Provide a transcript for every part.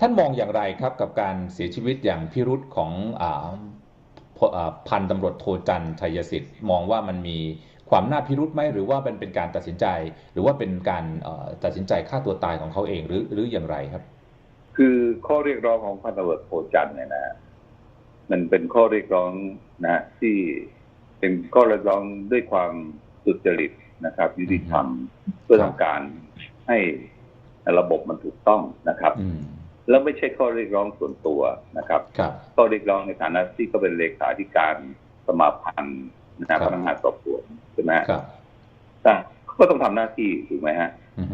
ท่านมองอย่างไรครับกับการเสียชีวิตอย่างพิรุษของอาพอ่าพันตำรวจโทจันทร์ชัยสิทธิ์มองว่ามันมีความน่าพิรุษไหมหรือว่าเป็นเป็นการตัดสินใจ หรือว่าเป็นการเอ่อตัดสินใจฆ่าตัวตายของเขาเองหรือหรืออย่างไรครับ คือข้อเรียกร้องของพันตำรวจโทจันทร์เนี่ยนะมันเป็นข้อเรียกร้องนะที่เป็นข้อเรียกร้องด้วยความสุจริตนะครับ ยุติธรรมเพื่อต้องการให้ระบบมันถูกต้องนะครับอืม แล้วไม่ใช่ข้อเรียกร้องส่วนตัวนะครับครับข้อเรียกร้องในฐานะที่ก็เป็นเลขาธิการสมาพันธ์นะครับพนักงานสอบสวนใช่ไหมฮะครับแต่ก็ต้องทำหน้าที่ถูกไหมฮะอืม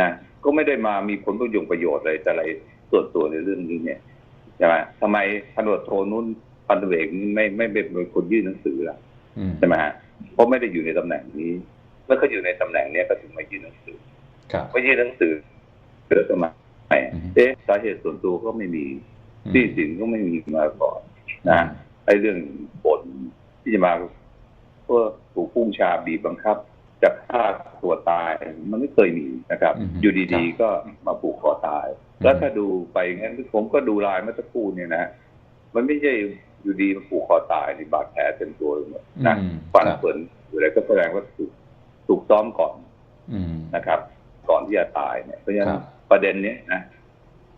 นะก็ไม่ได้มามีผลประโยชน์ประโยชน์อะไรแต่อะไรส่วนตัวในเรื่องนี้เนี่ยใช่ไหมทำไมพันตำรวจโทนุ่นพันตำรวจเอกไม่ไม่ไม่เป็นคนยื่นหนังสือล่ะอืมใช่ไหมฮะเพราะไม่ได้อยู่ในตำแหน่งนี้เมื่อเขาอยู่ในตำแหน่งเนี้ยก็ถึงมายื่นหนังสือครับไม่ยื่นหนังสือเกิดขึ้นมาให ม่อืมเอ๊ะสาเหตุส่วนตัวก็ไม่มีที่สินก็ไม่มีมาก่อนนะไอ้เรื่องผลที่จะมาเพื่อถูกพุ่งชาบีบบังคับจะฆ่าตัวตายมันไม่เคยมีนะครับอืมอยู่ดีๆก็มาผูกคอตาย แล้วถ้าดูไปงั้นผมก็ดูลายเมื่อสักครู่เนี่ยนะมันไม่ใช่อยู่ดีมาผูกคอตายในบาดแผลเต็มตัวเลยหมดนะอืมฟันครับเปินอยู่อะไรก็แสดงว่าถูกถูกซ้อมก่อนอืมนะครับ ก่อนที่จะตายเนี่ยเพราะฉะนั้ครันบ ประเด็นเนี้ยนะ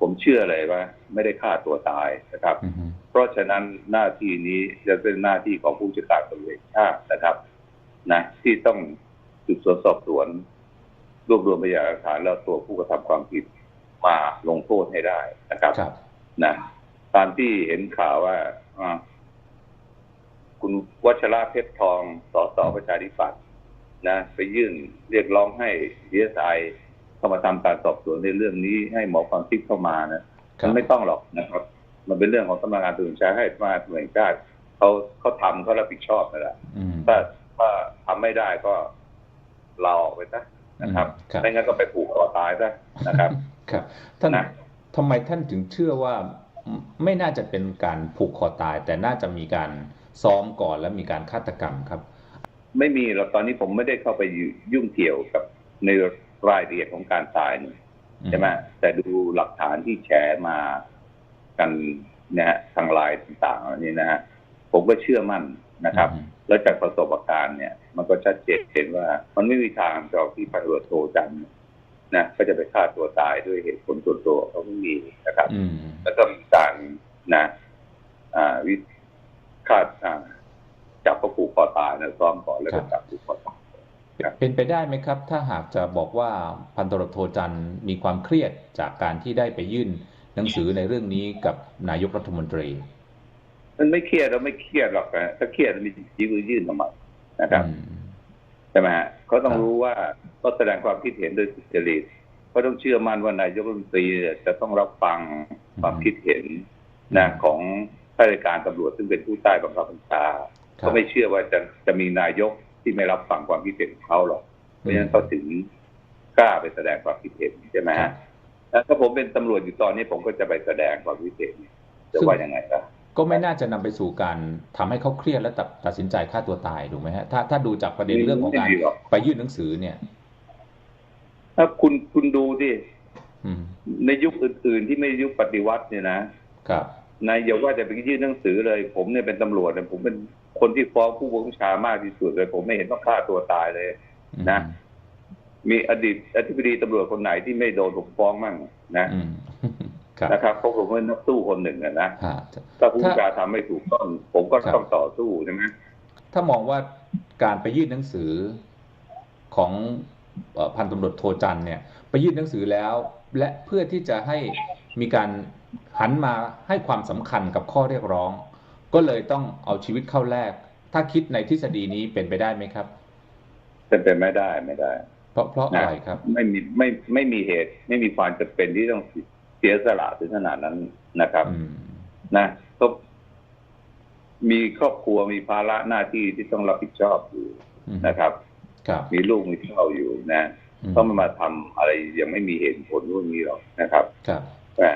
ผมเชื่อเลยว่า ไม่ได้ฆ่าตัวตายนะครับอืมเพราะฉะนั้นหน้าที่นี้จะเป็นหน้าที่ของผู้จัดการตำรวจแห่งชาตินะครับนะที่ต้องสืบสวนสอบสวน รวบรวมพยานหลักฐานแล้วตัวผู้กระทำความผิดมาลงโทษให้ได้นะครับครับนะตามที่เห็นข่าวว่าอ่าคุณวัชระเพชรทองสสประชาธิปัตย์นะ ไปยื่นเรียกร้องให้ดีเอสไอ เข้ามาทำการสอบสวนในเรื่องนี้ให้หมอความคิดเข้ามานะครัมับนไม่ต้องหรอกนะครับ มันเป็นเรื่องของสำนักงานตำรวจแห่งชาติให้สำนักงานตำรวจแห่งชาติเขาเขาทำเขารับผิดชอบนั่นแหละอืมถ้าถ้าทำไม่ได้ก็ลาออกไปซะนะครับครับไม่งั้นก็ไปผูกคอตายซะนะครับ ครับ ท่านนะทำไมท่านถึงเชื่อว่าไม่ไม่น่าจะเป็นการผูกคอตาย แต่น่าจะมีการซ้อมก่อนและมีการฆาตกรรมครับ ไม่มีหรอกตอนนี้ผมไม่ได้เข้าไปยุ่งเกี่ยวกับใน รายละเอียดของการตายนี่ใช่ไหมแต่ดูหลักฐานที่แชร์มากันนะฮะทางไลน์ต่างๆเหล่านี้นะฮะผมก็เชื่อมั่นนะครับอืมแล้วจากประสบการณ์เนี่ย มันก็ชัดเจนเห็นว่า มันไม่มีทางจอกที่พันตำรวจโทจันทร์นะก็จะไปฆ่าตัวตายด้วยเหตุผลส่วนตัวเขาไม่มีนะครับอืมแล้วก็มีการนะอ่าวิคาดอ่าจับเขาผูกคอตายนะซ้อมก่อนแล้วก็จับผูกคอตายครับ เป็นไปได้ไหมครับ ถ้าหากจะบอกว่าพันตำรวจโทจันทร์มีความเครียดจากการที่ได้ไปยื่นหนังสือในเรื่องนี้กับนายกรัฐมนตรี มันไม่เครียดเราไม่เครียดหรอกนะถ้าเครียดมีจีมือยื่นทำไมนะครับอืมใช่ไหมฮะเขาต้องครับรู้ว่าก็แสดงความคิดเห็นโดยสุจริตเขาต้องเชื่อมั่นว่านายกรัฐมนตรีจะต้องรับฟังความคิดเห็นนะของข้าราชการตำรวจซึ่งเป็นผู้ใต้บังคับบัญชาครัเขาบไม่เชื่อว่าจะจะมีนายก ที่ไม่รับฟังความคิดเห็นของเขาหรอก เพราะฉะนั้นเขาถึงกล้าไปแสดงความคิดเห็นใช่ไหมครัฮะบแล้วถ้าผมเป็นตำรวจอยู่ตอนนี้ผมก็จะไปแสดงความคิดเห็นจะว่ายังไงล่ะก็ไม่น่าจะนำไปสู่การทำให้เขาเครียดและตัดตัดสินใจฆ่าตัวตายถูกไหมฮะถ้าถ้าดูจากประเด็นเรื่องของการไม่มีหรอกไปยื่นหนังสือเนี่ย ถ้าคุณคุณดูดิอืมในยุคอื่น ๆ ที่ไม่ยุคปฏิวัติเนี่ยนะครับนายอย่าว่าจะไปยื่นหนังสือเลย ผมเนี่ยเป็นตำรวจเนี่ยผมเป็น คนที่ฟ้องผู้บังคับบัญชามากที่สุดเลย ผมไม่เห็นต้องฆ่าตัวตายเลย นะ มีอดีตอธิบดีตำรวจคนไหนที่ไม่โดนผมฟ้องมั่งนะอืมครับนะครับเพราะผมเป็นนักสู้คนหนึ่งอะนะฮะถ้าผู้บัญชาทำไม่ถูกต้องผมก็ครับต้องต่อสู้ใช่ไหมถ้ามองว่าการไปยื่นหนังสือของเอ่อพันตำรวจโทจันทร์เนี่ย ไปยื่นหนังสือแล้ว และเพื่อที่จะให้มีการหันมาให้ความสำคัญกับข้อเรียกร้อง ก็เลยต้องเอาชีวิตเข้าแลกถ้าคิดในทฤษฎีนี้เป็นไปได้ไหมครับ เป็นไปไม่ได้ไม่ได้ เพราะเพราะอะไรครับ ไม่มีไม่ไม่มีเหตุ ไม่มีความจำเป็นที่ต้องเสียสละถึงขนาดนั้นนะครับอืมนะก็มีครอบครัวมีภาระหน้าที่ที่ต้องรับผิดชอบอยู่อืมนะครับครับมีลูกมีเต้าอยู่นะอืมต้องมาทำอะไรยังไม่มีเหตุผลพวกนี้หรอกนะครับ ครับแต่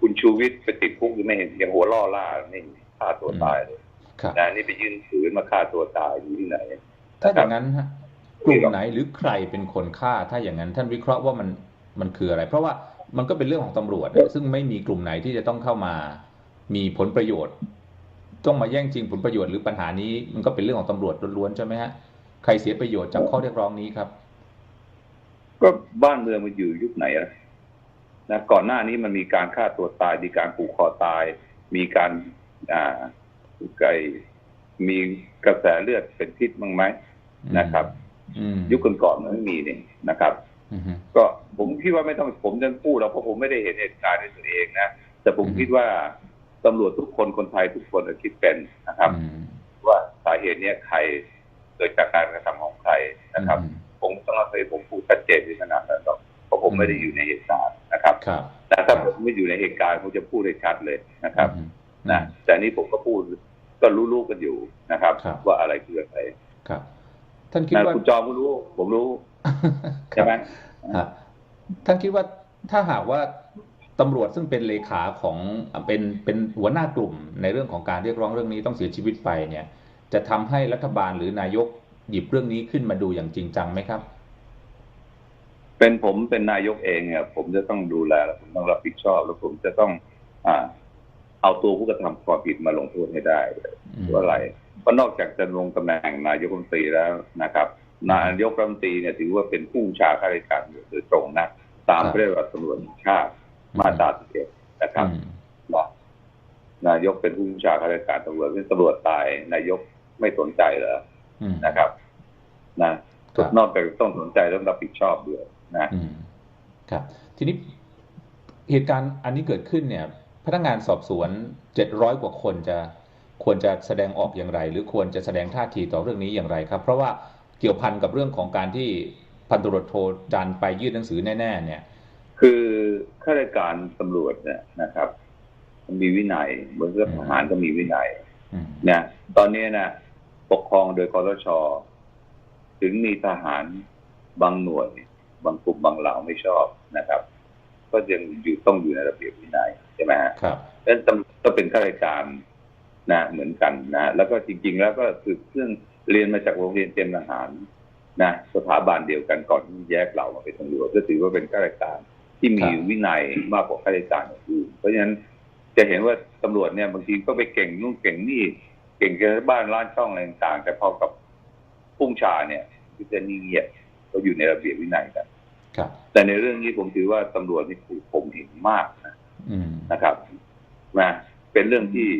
คุณชูวิทย์ไปติดคุกยังไม่เห็นยังหัวล่อล่านี่ ฆ่าตัวตายเลยครับนะนี่ไปยื่นถือมาฆ่าตัวตายอยู่ที่ไหน ถ้าอย่างนั้นฮะกลุ่มไหนหรือใครเป็นคนฆ่า ถ้าอย่างนั้นท่านวิเคราะห์ว่ามันมันคืออะไร เพราะว่ามันก็เป็นเรื่องของตำรวจ ซึ่งไม่มีกลุ่มไหนที่จะต้องเข้ามา มีผลประโยชน์ ต้องมาแย่งจริงผลประโยชน์หรือปัญหานี้ มันก็เป็นเรื่องของตำรวจล้วนๆใช่ไหมฮะใครเสียประโยชน์จากข้อเรียกร้องนี้ครับ ก็บ้านเมืองมันอยู่ยุคไหนอะนะก่อนหน้านี้มันมีการฆ่าตัวตายมีการผูกคอตาย มีการ อ่าไก่มีกระแสเลือดเป็นพิษบ้างไหมนะครับอืมยุคก่อนๆมันไม่มีนี่นะครับอืมก็ผมคิดว่าไม่ต้องผมจะพูดแล้วเพราะผมไม่ได้เห็นเหตุการณ์ด้วยตัวเองนะแต่ผมอืมคิดว่าตำรวจทุกคนคนไทยทุกคนคิดเป็นนะครับอืมว่าสาเหตุเนี้ยใครเกิดจากการกระทำของใครนะครับอืมผมต้องอาศัยผมพูดชัดเจนในขนาดนั้นหรอกเพราะผมไม่ได้อยู่ในเหตุการณ์นะครับครับแต่ถ้าผมไม่อยู่ในเหตุการณ์ผมจะพูดได้ชัดเลยนะครับอืม นะแต่นี้ผมก็พูดก็รู้ๆกันอยู่นะครับครับว่าอะไรคืออะไรครับ ท่านคิดนะว่าคุณจอมก็รู้ ผมรู้ครัใช่บไหมฮะท่านคิดว่าถ้าหากว่าตำรวจซึ่งเป็นเลขาของเป็นเป็นหัวหน้ากลุ่มในเรื่องของการเรียกร้องเรื่องนี้ต้องเสียชีวิตไปเนี่ย จะทำให้รัฐบาลหรือนายกหยิบเรื่องนี้ขึ้นมาดูอย่างจริงจังไหมครับ เป็นผมเป็นนายกเองเนี่ยผมจะต้องดูแลและผมต้องรับผิดชอบ แล้วผมจะต้อง อ่า เอาตัวผู้กระทำความผิดมาลงโทษให้ได้อืมว่าอะไรเพราะนอกจากจะลงตำแหน่งนายกรัฐมนตรีแล้วนะครับ นายกรัฐมนตรีเนี่ยถือว่าเป็นผู้บัญชาการราชการโดยตรงนะตามครับพระราชบัญญัติตำรวจแห่งชาติมาตราสิบเอ็ดนะครับอืมนะนายกเป็นผู้บัญชาการราชการตำรวจเป็นตำรวจตาย นายกไม่สนใจเหรออืมนะครับ นะครับนอกจากต้องสนใจต้องรับผิดชอบด้วยนะอืมครับ ทีนี้เหตุการณ์อันนี้เกิดขึ้นเนี่ย พนักงานสอบสวนเจ็ดร้อยกว่าคนจะควรจะแสดงออกอย่างไร หรือควรจะแสดงท่าทีต่อเรื่องนี้อย่างไรครับ เพราะว่าเกี่ยวพันกับเรื่องของการที่พันตำรวจโทจันไปยื่นหนังสือแน่ ๆ เนี่ย คือข้าราชการตำรวจเนี่ยนะครับมันมีวินัยเหมือนกับทหารก็มีวินัยอืมเนี่ยตอนนี้นะปกครองโดยคอรชถึงมีทหารบางหน่วย บางกลุ่มบางเหล่าไม่ชอบนะครับ ก็ยังอยู่ต้องอยู่ในระเบียบวินัยใช่ไหมฮะ ครับดังนั้นตำก็เป็นข้าราชการนะเหมือนกันนะแล้วก็จริง ๆ แล้วก็คือเรื่องเรียนมาจากโรงเรียนเตรียมทหารนะสถาบันเดียวกันก่อนที่แยกเรามาเป็นตำรวจก็ถือว่าเป็นข้าราชการที่มีครับวินัยมากกว่าข้าราชการอื่นเพราะฉะนั้นจะเห็นว่าตำรวจเนี่ยบางทีก็ไปเก่งนู่นเก่งนี่เก่งแค่บ้านร้านช่องอะไรต่างๆแต่พอกับพุ่งชาเนี่ยก็จะนิ่งเงียบก็อยู่ในระเบียบวินัยกันครับแต่ในเรื่องนี้ผมถือว่าตำรวจนี่ถูกข่มเหงมากนะอืม นะครับนะเป็นเรื่องที่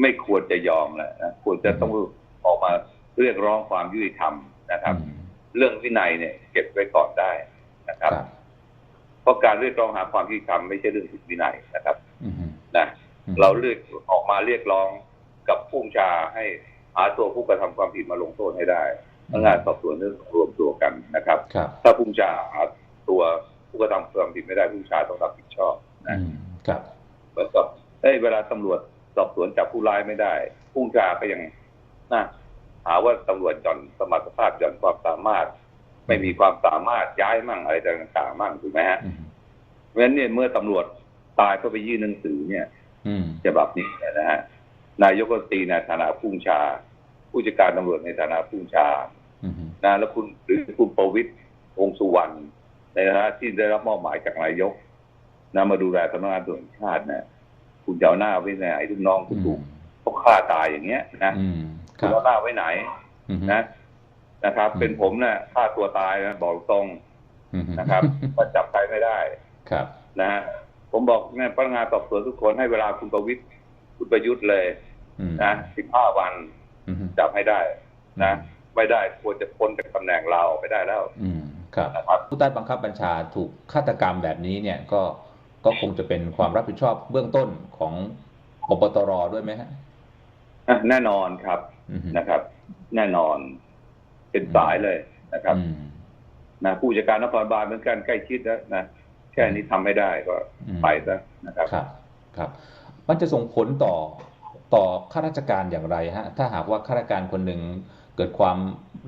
ไม่ควรจะยอมแหละนะควรจะต้องออกมาเรียกร้องความยุติธรรมนะครับอืมเรื่องวินัยเนี่ย เก็บไว้ก่อนได้นะคครับรับเพราะการเรียกร้องหาความยุติธรรมไม่ใช่เรื่องผิดวินัยนะครับอืมนะเราเรียกออกมาเรียกร้องกับผู้บัญชาให้หาตัวผู้กระทำความผิดมาลงโทษให้ได้พนักงานสอบสวนเรื่องรวมตัวกันนะครับครับถ้าผู้บัญชาหาตัวผู้กระทำความผิดไม่ได้ผู้บัญชาต้องรับผิดชอบนะอืม ครับเหมือนกับเอ้ยเวลาตำรวจสอบสวนจับผู้ร้ายไม่ได้ผู้บัญชาก็ยังนะหาว่าตำรวจหย่อนสมรรถภาพหย่อนความสามารถ ไม่มีความสามารถย้ายมั่งอะไรต่างๆมั่งถูกไหมฮะอืมเพราะฉะนั้นเนี่ยเมื่อตำรวจตายก็ไปยื่นหนังสือเนี่ย อืมฉบับนี้เนี่ยนะฮะนายกรัฐมนตรีในฐานะผู้บัญชา ผู้จัดการตำรวจในฐานะผู้บัญชาอืมนะแล้วคุณหรือคุณประวิตรวงษ์สุวรรณในฐานะที่ได้รับมอบหมายจากนายก นะมาดูแลสำนักงานตำรวจแห่งชาตินะคุณจะเอาหน้าไว้ไหนลูกน้องคุณถูกเขาฆ่าตายอย่างเงี้ยนะอืมคคุณรับเอาหน้าไว้ไหนอืมนะนะครับอืมเป็นผมนะฆ่าตัวตายนะบอกตรงอืมนะครับก็จับใครไม่ได้ครับ นะฮะผมบอกเนี่ยพนักงานสอบสวนทุกคนให้เวลาคุณประวิตรคุณประยุทธ์เลยอืมนะสิบห้าวันอืมจับให้ได้ นะไม่ได้ควรจะพ้นจากตำแหน่งเราไปได้แล้ว อืมครับนะครับผู้ใต้บังคับบัญชาถูกฆาตกรรมแบบนี้เนี่ยก็ ก็คงจะเป็นความรับผิดชอบเบื้องต้นของปปตรด้วยไหมฮะอะแน่นอนครับอืมนะครับ แน่นอน เป็นสายเลยนะครับอืมนะผู้จัดการนครบาลเหมือนกันใกล้ชิดแล้วนะแค่นี้ทำไม่ได้ก็อืมไปซะนะครับครับ ครับ มันจะส่งผลต่อต่อข้าราชการอย่างไรฮะ ถ้าหากว่าข้าราชการคนหนึ่งเกิดความ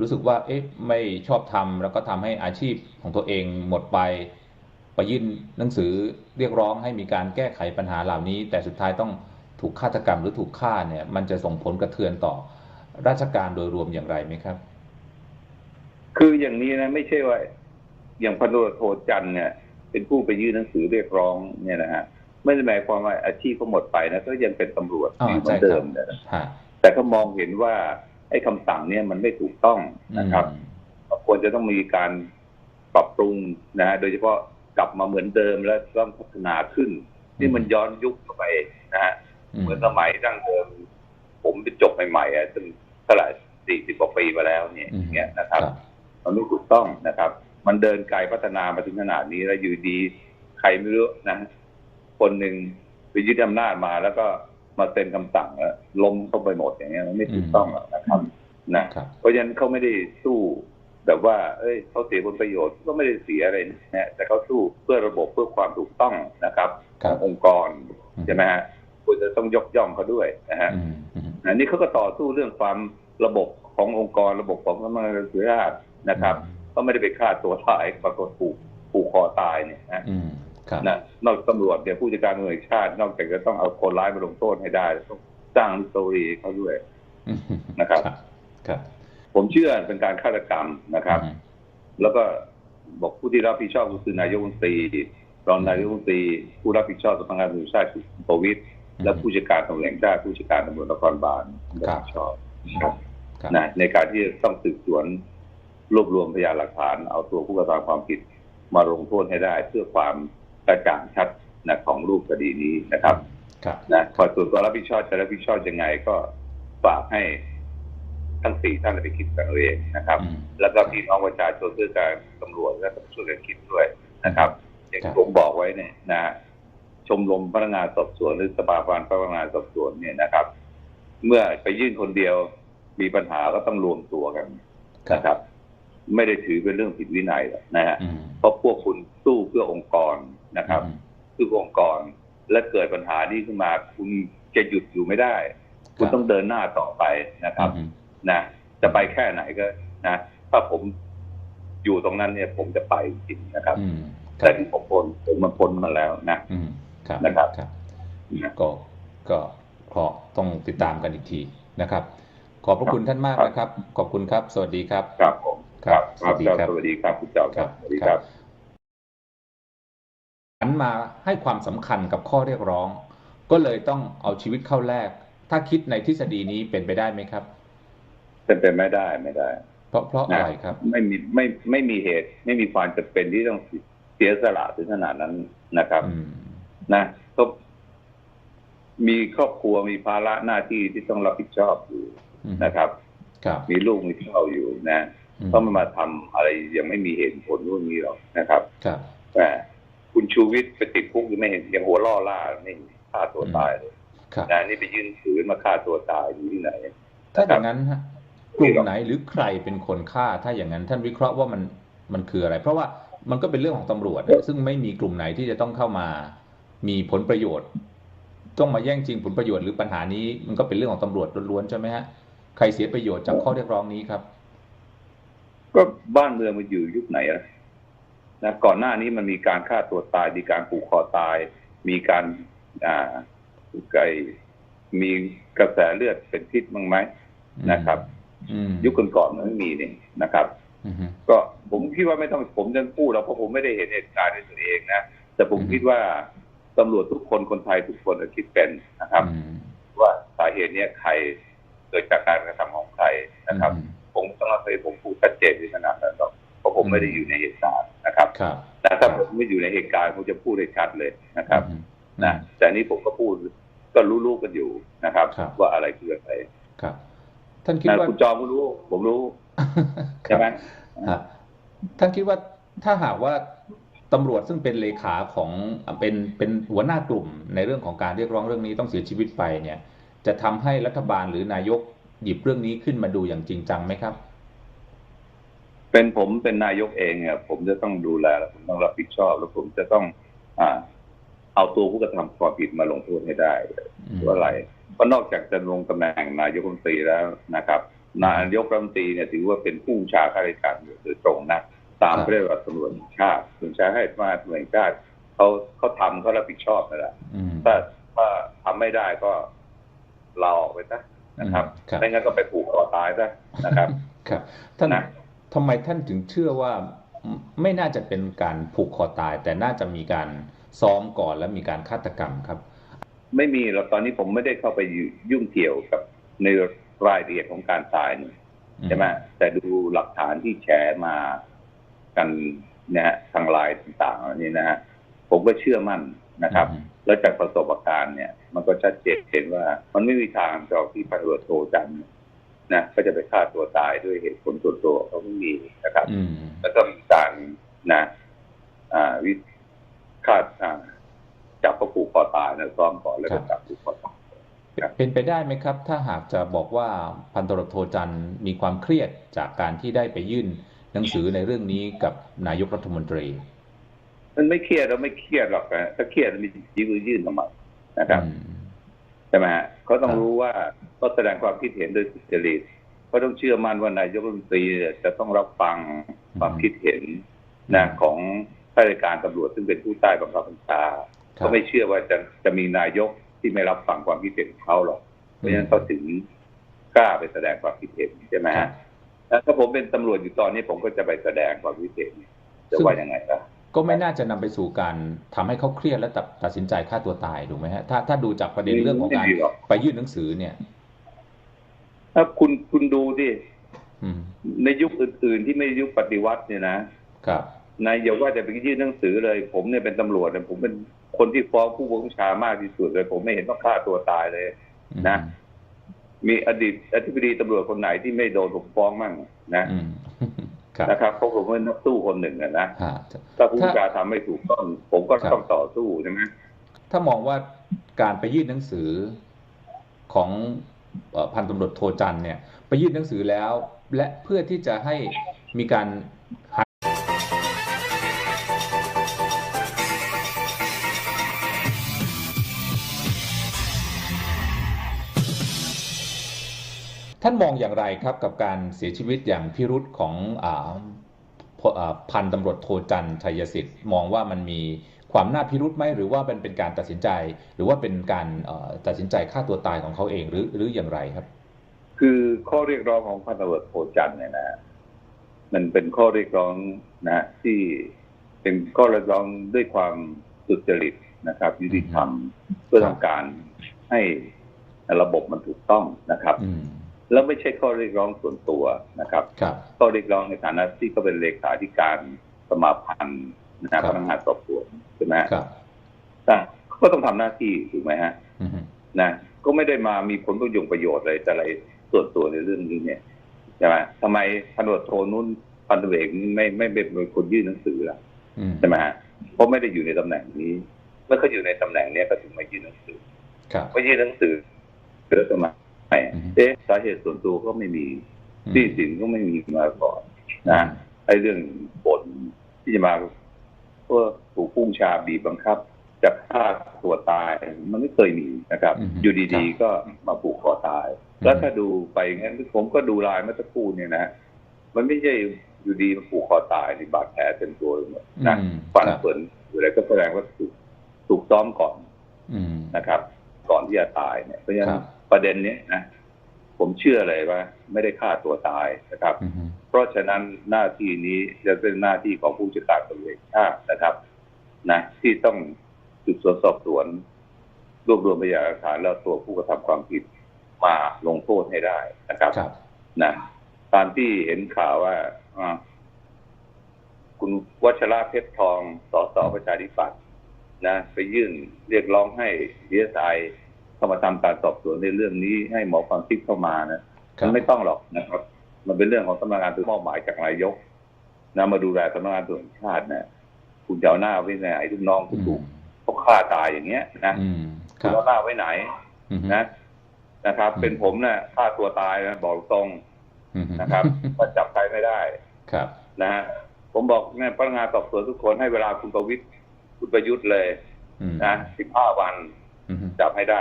รู้สึกว่า เอ๊ะไม่ชอบทำแล้วก็ทำให้อาชีพของตัวเองหมดไป ไปยื่นหนังสือเรียกร้องให้มีการแก้ไขปัญหาเหล่านี้ แต่สุดท้ายต้องถูกฆาตกรรมหรือถูกฆ่าเนี่ย มันจะส่งผลกระเทือนต่อราชการโดยรวมอย่างไรไหมครับ คืออย่างนี้นะไม่ใช่ว่า อย่างพันตำรวจโทจันทร์เนี่ย เป็นผู้ไปยื่นหนังสือเรียกร้องเนี่ยนะฮะไม่ได้หมายความว่าอาชีพเขาหมดไปนะก็ยังเป็นตำรวจอ๋ออยู่เหมืใช่อนคเดิรับมนะฮะแต่เขามองเห็นว่าไอ้คำสั่งเนี่ยมันไม่ถูกต้องนะครับอืมควรจะต้องมีการปรับปรุงนะฮะโดยเฉพาะ กลับมาเหมือนเดิมและต้องพัฒนาขึ้น นี่มันย้อนยุคเข้าไปนะฮะเหมือนสมัยดั้งเดิม ผมไปจบใหม่ๆอะซึ่งเท่าไหร่สี่สิบกว่าปีมาแล้วเนี่ยอืมเนี่ยนะครับครับมันไม่ถูกต้องนะครับ มันเดินไกลพัฒนามาถึงขนาดนี้แล้วอยู่ดี ใครไม่รู้นะคนหนึ่งไปยึดอำนาจมาแล้วก็มาเซ็นคำสั่งแล้วล้มเข้าไปหมดอย่างเงี้ยมันไม่ถูกต้องหรอกนะครับนะครับเพราะฉะนั้นเขาไม่ได้สู้ แบบว่า เอ้ยเขาเสียผลประโยชน์ก็ไม่ได้เสียอะไรนะแต่เขาสู้เพื่อระบบเพื่อความถูกต้องนะครับครัขบององค์กรใช่ไหมฮะควรจะต้องยกย่องเขาด้วยนะฮะอืมอืมอันนี้เขาก็ต่อสู้เรื่องความระบบขององค์กรระบบของสำนักงานตำรวจแห่งชาตินะครับ ก็ไม่ได้ไปฆ่าตัวตายปรากฏผูกผูกคอตายเนี่ยนะอืมครับนะนอกจากตำรวจเนี่ยผู้จัดการตำรวจแห่งชาติ นอกจากจะต้องเอาคนร้ายมาลงโทษให้ได้ต้องสร้างสตอรี่เขาด้วยอืมนะครับ ครับ ผมเชื่อเป็นการฆาตกรรมนะครับอืมแล้วก็บอกผู้ที่รับผิดชอบก็คือนายกรัฐมนตรีรองนายกรัฐมนตรีผู้รับผิดชอบสำนักงานตำรวจแห่งชาติคือคุณประวิตรและผู้จัดการตำรวจแห่งชาติผู้จัดการตำรวจนครบาลรับผิดชอบครับครับนะในการที่จะต้องสืบสวนรวบรวมพยานหลักฐาน เอาตัวผู้กระทำความผิดมาลงโทษให้ได้ เพื่อความกระจ่างชัดนะของรูปคดีนี้นะครับครับนะพอส่วนตัวรับผิดชอบจะรับผิดชอบยังไงก็ฝากให้ ทั้งสี่ท่านไปคิดกันเอาเองนะครับอืมแล้วก็พี่น้องประชาชนด้วยการตำรวจและตำรวจกันคิดด้วยนะครับอย่างครับที่ผมบอกไว้เนี่ยนะฮะชมรมพนักงานสอบสวนหรือสภาพันธ์พนักงานสอบสวนเนี่ยนะครับ เมื่อไปยื่นคนเดียวมีปัญหาก็ต้องรวมตัวกันครับนะครับ ไม่ได้ถือเป็นเรื่องผิดวินัยหรอกนะฮะอืมเพราะพวกคุณสู้เพื่อองค์กรนะครับอืมสู้เพื่อองค์กรและเกิดปัญหานี้ขึ้นมา คุณจะหยุดอยู่ไม่ได้ คุณครับต้องเดินหน้าต่อไปนะครับอืม นะจะไปแค่ไหนก็นะถ้าผมอยู่ตรงนั้นเนี่ย ผมจะไปจริงๆนะครับอืมคแต่รับที่ผมพ้นผมมาพ้นมาแล้วนะอืมครับนะครับครับก็ก็ขอต้องติดตามกันอีกทีนะครับ ขอบพระคุณท่านมากนะครับ ขอบคุณครับ สวัสดีครับครับผมครับครับสวัสดีครับสวัสดีครับคุณเจ้าครับสวัสดีครับหันมาให้ความสำคัญกับข้อเรียกร้อง ก็เลยต้องเอาชีวิตเข้าแลกถ้าคิดในทฤษฎีนี้เป็นไปได้ไหมครับ เป็นไปไม่ได้ไม่ได้ เพราะเพราะอะไรครับ ไม่มีไม่ไม่มีเหตุ ไม่มีความจำเป็นที่ต้องเสียสละถึงขนาดนั้นนะครับอืมนะก็มีครอบครัวมีภาระหน้าที่ที่ต้องรับผิดชอบอยู่อืมนะครับครับมีลูกมีเต้าอยู่นะอืมต้องไม่มาทำอะไรยังไม่มีเหตุผลพวกนี้หรอกนะครับครับแต่คุณชูวิทย์ไปติดคุกยังไม่เห็นยังหัวล่อล่าไม่เห็นฆ่าตัวตายเลยครับนะนี่ไปยื่นถือมาฆ่าตัวตายอยู่ที่ไหนถ้าอย่างนั้นฮะ กลุ่มไหนหรือใครเป็นคนฆ่า ถ้าอย่างนั้นท่านวิเคราะห์ว่ามันมันคืออะไร เพราะว่ามันก็เป็นเรื่องของตำรวจนะซึ่งไม่มีกลุ่มไหนที่จะต้องเข้ามามีผลประโยชน์ ต้องมาแย่งชิงผลประโยชน์หรือปัญหานี้มันก็เป็นเรื่องของตำรวจล้วนๆใช่ไหมฮะใครเสียประโยชน์จากข้อเรียกร้องนี้ครับ ก็บ้านเมืองมันอยู่ยุคไหนอะนะก่อนหน้านี้มันมีการฆ่าตัวตาย มีการผูกคอตาย มีการอ่าไก่มีกระแสเลือดเป็นพิษบ้างไหมนะครับอืม ยุคก่อนๆมันไม่มีนี่นะครับอืมก็ผมคิดว่าไม่ต้องผมจะพูดแล้วเพราะผมไม่ได้เห็นเหตุการณ์ด้วยตัวเองนะแต่ผมอืมคิดว่าตำรวจทุกคนคนไทยทุกคนคิดเป็นนะครับอืมว่าสาเหตุเนี้ยใครเกิดจากการกระทำของใครนะครับอืมผมต้องเอาไปผมพูดชัดเจนในขนาดนั้นหรอกเพราะผมไม่ได้อยู่ในเหตุการณ์นะครับครับแต่ถ้าผมไม่อยู่ในเหตุการณ์ผมจะพูดได้ชัดเลยนะครับอืมนะแต่นี่ผมก็พูดก็รู้ๆกันอยู่นะครับครับว่าอะไรคืออะไรครับ ท่านคิดนะว่าคุณจอมก็รู้ ผมรู้ครัใช่บไหมฮะท่านคิดว่าถ้าหากว่าตำรวจซึ่งเป็นเลขาของเป็นเป็นหัวหน้ากลุ่มในเรื่องของการเรียกร้องเรื่องนี้ต้องเสียชีวิตไปเนี่ย จะทำให้รัฐบาลหรือนายกหยิบเรื่องนี้ขึ้นมาดูอย่างจริงจังไหมครับ เป็นผมเป็นนายกเองเนี่ยผมจะต้องดูแลและผมต้องรับผิดชอบ แล้วผมจะต้อง อ่า เอาตัวผู้กระทำความผิดมาลงโทษให้ได้อืมว่าอะไร เพราะนอกจากจะลงตำแหน่งนายกรัฐมนตรีแล้วนะครับ นายกรัฐมนตรีเนี่ยถือว่าเป็นผู้บัญชาข้าราชการโดยตรงนะตามครับเรียกว่าตำรวจแห่งชาติตำรวจให้มาตำรวจแห่งชาติเขาเขาทำเขารับผิดชอบนั่นแหละอืมถ้าถ้าทำไม่ได้ก็ลาออกไปซะนะครับครับไม่งั้นก็ไปผูกคอตายซะนะครับ ครับ ท่านนะทำไมท่านถึงเชื่อว่าไม่น่าจะเป็นการผูกคอตาย แต่น่าจะมีการซ้อมก่อนและมีการฆาตกรรมครับ ไม่มีหรอกตอนนี้ผมไม่ได้เข้าไปยุ่งเกี่ยวกับในรายละเอียดของการตายนี่ใช่ไหมแต่ดูหลักฐานที่แชร์มากันนะฮะทางไลน์ต่างๆเหล่านี้นะฮะผมก็เชื่อมั่นนะครับอืมแล้วจากประสบการณ์เนี่ย มันก็ชัดเจนเห็นว่า มันไม่มีทางจอกที่พันตำรวจโทจันทร์นะก็จะไปฆ่าตัวตายด้วยเหตุผลส่วนตัวเขาไม่มีนะครับอืมแล้วก็มีการนะ อ่าวิคาดอ่าจับเขาผูกคอตายนะซ้อมก่อนแล้วก็จับผูกคอตาย ครับ เป็นไปได้ไหมครับ ถ้าหากจะบอกว่าพันตำรวจโทจันทร์มีความเครียดจากการที่ได้ไปยื่นหนังสือในเรื่องนี้กับนายกรัฐมนตรี มันไม่เครียดเราไม่เครียดหรอกนะถ้าเครียดมันมีมือยื่นทำไมนะครับอืมใช่ไหมฮะเขาต้องครับรู้ว่าเขาแสดงความคิดเห็นโดยสุจริตเขาต้องเชื่อมั่นว่านายกรัฐมนตรีเนี่ยจะต้องรับฟังความคิดเห็นนะของข้าราชการตำรวจซึ่งเป็นผู้ใต้บังคับบัญชาครัเขาบไม่เชื่อว่าจะจะมีนายก ที่ไม่รับฟังความคิดเห็นของเขาหรอก เพราะฉะนั้นเขาถึงกล้าไปแสดงความคิดเห็นใช่ไหมครัฮะบแล้วถ้าผมเป็นตำรวจอยู่ตอนนี้ผมก็จะไปแสดงความคิดเห็นจะว่ายังไงล่ะก็ไม่น่าจะนำไปสู่การทำให้เขาเครียดและตัดตัดสินใจฆ่าตัวตายถูกไหมฮะถ้าถ้าดูจากประเด็นเรื่องของการไม่มีหรอกไปยื่นหนังสือเนี่ย ถ้าคุณคุณดูดิอืมในยุคอื่น ๆ ที่ไม่ยุคปฏิวัติเนี่ยนะครับนายอย่าว่าจะไปยื่นหนังสือเลย ผมเนี่ยเป็นตำรวจเนี่ยผมเป็น คนที่ฟ้องผู้บังคับบัญชามากที่สุดเลย ผมไม่เห็นต้องฆ่าตัวตายเลย นะ มีอดีตอธิบดีตำรวจคนไหนที่ไม่โดนผมฟ้องมั่งนะอืมครับนะครับเพราะผมเป็นนักสู้คนหนึ่งอะนะฮะถ้าผู้บัญชาทำไม่ถูกต้องผมก็ครับต้องต่อสู้ใช่ไหมถ้ามองว่าการไปยื่นหนังสือของเอ่อพันตำรวจโทจันทร์เนี่ย ไปยื่นหนังสือแล้ว และเพื่อที่จะให้มีการ ท่านมองอย่างไรครับกับการเสียชีวิตอย่างพิรุษของอาพอ่าพันตำรวจโทจันทร์ชัยสิทธิ์มองว่ามันมีความน่าพิรุษไหมหรือว่าเป็นเป็นการตัดสินใจ หรือว่าเป็นการเอ่อตัดสินใจฆ่าตัวตายของเขาเองหรือหรืออย่างไรครับ คือข้อเรียกร้องของพันตำรวจโทจันทร์เนี่ยนะมันเป็นข้อเรียกร้องนะที่เป็นข้อเรียกร้องด้วยความสุจริตนะครับยุติธรรมเพื่อต้องการให้ระบบมันถูกต้องนะครับอืม แล้วไม่ใช่ข้อเรียกร้องส่วนตัวนะครับครับข้อเรียกร้องในฐานะที่เขาเป็นเลขาธิการสมาพันธ์นะคครัรับบพนักงานสอบสวนใช่ไหมฮะครับแต่ก็ต้องทำหน้าที่ถูกไหมฮะอืมนะก็ไม่ได้มามีผลประโยชน์ประโยชน์อะไรแต่อะไรส่วนตัวในเรื่องนี้เนี่ยใช่ไหมทำไมพันตำรวจโทนู้นพันตำรวจเอกนี่ไม่ไม่เป็นคนยื่นหนังสือล่ะอืมใช่ไหมฮะเพราะไม่ได้อยู่ในตำแหน่งนี้เมื่อเขาอยู่ในตำแหน่งเนี้ยก็ถึงมายื่นหนังสือครับไม่ยื่นหนังสือเกิดมาไม่อืมเอ๊ะสาเหตุส่วนตัวก็ไม่มีอืมที่สินก็ไม่มีมาก่อนนะไอ้เรื่องผลที่จะมาเพื่อถูกพุ่งชาบีบบังคับจะฆ่าตัวตายมันไม่เคยมีนะครับอืมอยู่ดีๆก็มาผูกคอตายอืมแล้วถ้าดูไปงั้นผมก็ดูลายเมื่อสักครู่เนี่ยนะมันไม่ใช่อยู่ดีมาผูกคอตายในบาดแผลเต็มตัวเลยหมดนะอืมฟันครับเปินอยู่อะไรก็แสดงว่าถูกถูกซ้อมก่อนอืมนะครับ ก่อนที่จะตายเนี่ยเพราะฉะนั้ครันบ ประเด็นเนี้ยนะผมเชื่อเลยว่า ไม่ได้ฆ่าตัวตายนะครับอืมเพราะฉะนั้นหน้าที่นี้จะเป็นหน้าที่ของผู้จัดการตำรวจแห่งชาตินะครับนะที่ต้องสืบสวนสอบสวน รวบรวมพยานหลักฐานแล้วตัวผู้กระทำความผิดมาลงโทษให้ได้นะครับครับนะตามที่เห็นข่าวว่าอ่าคุณวัชระเพชรทองสสประชาธิปัตย์นะ ไปยื่นเรียกร้องให้ดีเอสไอ เข้ามาทำการสอบสวนในเรื่องนี้ให้หมอฟังทิพย์เข้ามานะครัมับนไม่ต้องหรอกนะครับ มันเป็นเรื่องของสำนักงานตัวจมอบหมายจากนายกนะมาดูแลสำนักงานตำรวจแห่งชาตินะคุณจะเอาหน้าไว้ไหนลูกน้องคุณถูกเขาฆ่าตายอย่างเงี้ยนะอืมคคุณรับเอาหน้าไว้ไหนอืมนะนะครับอืมเป็นผมนะฆ่าตัวตายนะบอกตรงอืมนะครับถ้าจับใครไม่ได้ครับ นะฮะผมบอกเนี่ยพนักงานสอบสวนทุกคนให้เวลาคุณประวิตรคุณประยุทธ์เลยอืมนะสิบห้าวันอืมจับให้ได้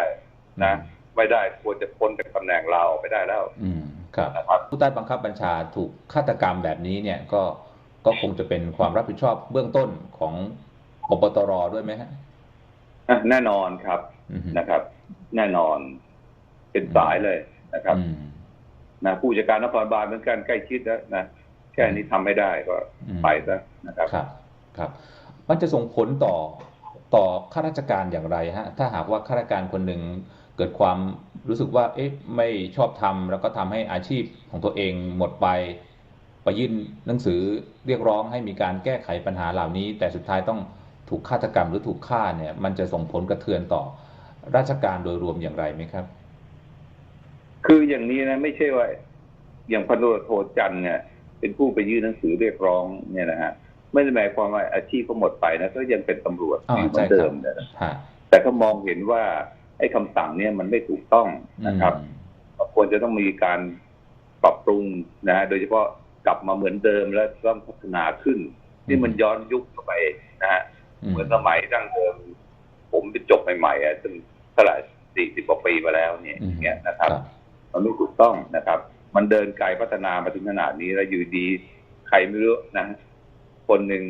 นะไม่ได้ควรจะพ้นจากตำแหน่งเราไปได้แล้ว อืมครับนะครับผู้ใต้บังคับบัญชาถูกฆาตกรรมแบบนี้เนี่ยก็ก็คงจะเป็นความรับผิดชอบเบื้องต้นของปปตรด้วยไหมฮะอะแน่นอนครับอืมนะครับ แน่นอนเป็นสายเลยนะครับอืมนะผู้จัดการนครบาลเหมือนกันใกล้ชิดนะนะแค่นี้ทำไม่ได้ก็อืมไปซะนะครับครับ ครับ มันจะส่งผลต่อต่อข้าราชการอย่างไรฮะ ถ้าหากว่าข้าราชการคนหนึ่งเกิดความรู้สึกว่าเอ๊ะไม่ชอบทำแล้วก็ทำให้อาชีพของตัวเองหมดไปไปยื่นหนังสือเรียกร้องให้มีการแก้ไขปัญหาเหล่านี้ แต่สุดท้ายต้องถูกฆาตกรรมหรือถูกฆ่าเนี่ย มันจะส่งผลกระเทือนต่อราชการโดยรวมอย่างไรไหมครับ คืออย่างนี้นะไม่ใช่ว่า อย่างพันตำรวจโทจันทร์เนี่ย เป็นผู้ไปยื่นหนังสือเรียกร้องเนี่ยนะฮะไม่ได้หมายความว่าอาชีพเขาหมดไปนะก็ยังเป็นตำรวจอ่าอยู่เหมือนใช่ครับเดิมนะฮะแต่เขามองเห็นว่า ไอ้คำสั่งเนี่ยมันไม่ถูกต้องนะครับอืมควรจะต้องมีการปรับปรุงนะฮะโดยเฉพาะกลับมาเหมือนเดิมและต้องพัฒนาขึ้นนี่มันย้อนยุคเข้าไปนะฮะเหมือนสมัยดั้งเดิม ผมไปจบใหม่ๆอะซึ่งเท่าไหร่สี่สิบกว่าปีมาแล้วเนี่ยอืมเนี่ยนะครับครับ มันไม่ถูกต้องนะครับ มันเดินไกลพัฒนามาถึงขนาดนี้แล้วอยู่ดี ใครไม่รู้นะ คนหนึ่ง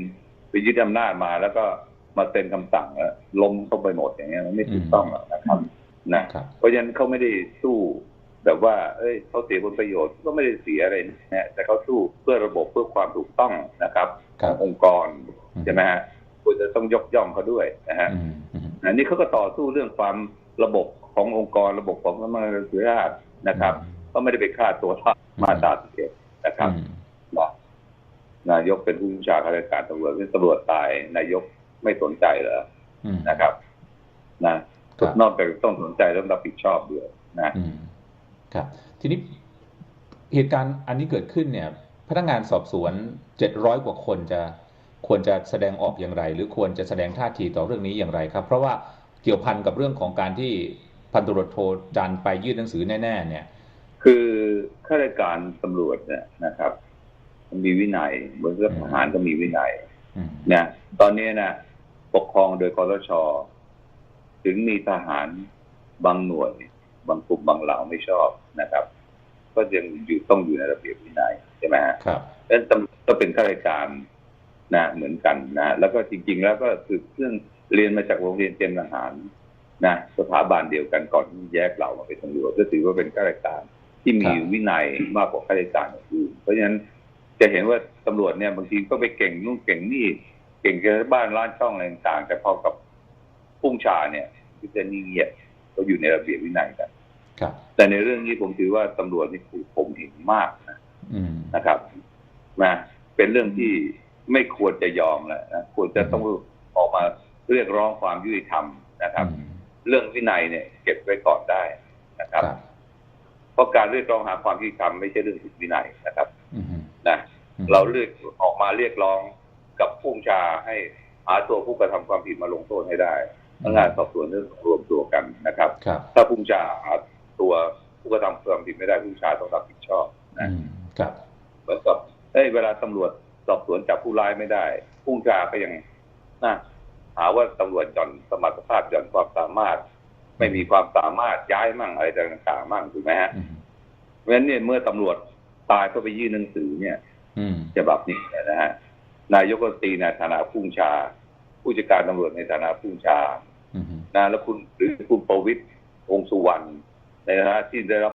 ไปยึดอำนาจมาแล้วก็ มาเซ็นคำสั่งแล้วล้มเข้าไปหมดอย่างเงี้ยมันไม่ถูกต้องหรอกนะครับนะครับเพราะฉะนั้นเขาไม่ได้สู้แบบว่า เอ้ยเขาเสียผลประโยชน์ก็ไม่ได้เสียอะไรนะแต่เขาสู้เพื่อระบบเพื่อความถูกต้องนะครับครัขบององค์กรใช่ไหมฮะควรจะต้องยกย่องเขาด้วยนะฮะอืมอืมอันนี้เขาก็ต่อสู้เรื่องความระบบขององค์กรระบบของสำนักงานตำรวจแห่งชาตินะครับก็ไม่ได้ไปฆ่าตัวท่ามาตราสิบเอ็ดนะครับอืมนะนายกเป็นผู้บัญชาการราชการตำรวจเป็นตำรวจตายนายก ไม่สนใจเหรออืมนะครับนะครับนอกจากต้องสนใจต้องรับผิดชอบด้วยนะอืมครับ ทีนี้เหตุการณ์อันนี้เกิดขึ้นเนี่ย พนักงานสอบสวนเจ็ดร้อยกว่าคนจะควรจะแสดงออกอย่างไร หรือควรจะแสดงท่าทีต่อเรื่องนี้อย่างไรครับ เพราะว่าเกี่ยวพันกับเรื่องของการที่พันตำรวจโทจันไปยื่นหนังสือแน่ ๆ เนี่ย คือข้าราชการตำรวจเนี่ยนะครับมันมีวินัยเหมือนกับทหารก็มีวินัยอืมนะตอนนี้นะ ปกครองโดยคอรชถึงมีทหารบางหน่วย บางกลุ่มบางเหล่าไม่ชอบนะครับ ก็ยังอยู่ต้องอยู่ในระเบียบวินัยใช่ไหมฮะครับดังนั้นตำก็เป็นข้าราชการนะเหมือนกันนะแล้วก็จริง ๆ แล้วก็คือเรื่องเรียนมาจากโรงเรียนเตรียมทหารนะสถาบันเดียวกันก่อนที่แยกเรามาเป็นตำรวจก็ถือว่าเป็นข้าราชการที่มีครับวินัยมากกว่าข้าราชการอื่นเพราะฉะนั้นจะเห็นว่าตำรวจเนี่ยบางทีก็ไปเก่งนู่นเก่งนี่ เก่งแค่บ้านร้านช่องอะไรต่างๆแต่พอกับพุ่งชาเนี่ยก็จะนิ่งเงียบก็อยู่ในระเบียบวินัยกันครับแต่ในเรื่องนี้ผมถือว่าตำรวจนี่ถูกข่มเหงมากนะอืมนะครับนะเป็นเรื่องที่ไม่ควรจะยอมแล้วนะควรจะต้องออกมาเรียกร้องความยุติธรรมนะครับอืมเรื่องวินัยเนี่ย เก็บไว้ก่อนได้นะคครับรับ เพราะการเรียกร้องหาความยุติธรรมไม่ใช่เรื่องผิดวินัยนะครับอืมนะเราเรียกออกมาเรียกร้อง กับผู้บัญชาให้หาตัวผู้กระทำความผิดมาลงโทษให้ได้พนักงานสอบสวนเรื่องรวมตัวกันนะครับครับถ้าผู้บัญชาหาตัวผู้กระทำความผิดไม่ได้ผู้บัญชาต้องรับผิดชอบนะอืมครับเหมือนกับเอ้ยเวลาตำรวจสอบสวนจับผู้ร้ายไม่ได้ ผู้บัญชาก็ยังนะหาว่าตำรวจหย่อนสมรรถภาพหย่อนความสามารถ ไม่มีความสามารถย้ายมั่งอะไรต่างๆมั่งถูกไหมฮะอืมเพราะฉะนั้นเนี่ยเมื่อตำรวจตายก็ไปยื่นหนังสือเนี่ยอืมฉบับนี้เนี่ยนะฮะ นายกรัฐมนตรีในฐานะผู้บัญชา ผู้จัดการตำรวจในฐานะผู้บัญชาอืมนะแล้วคุณหรือคุณประวิตรวงษ์สุวรรณในฐานะที่ได้รับ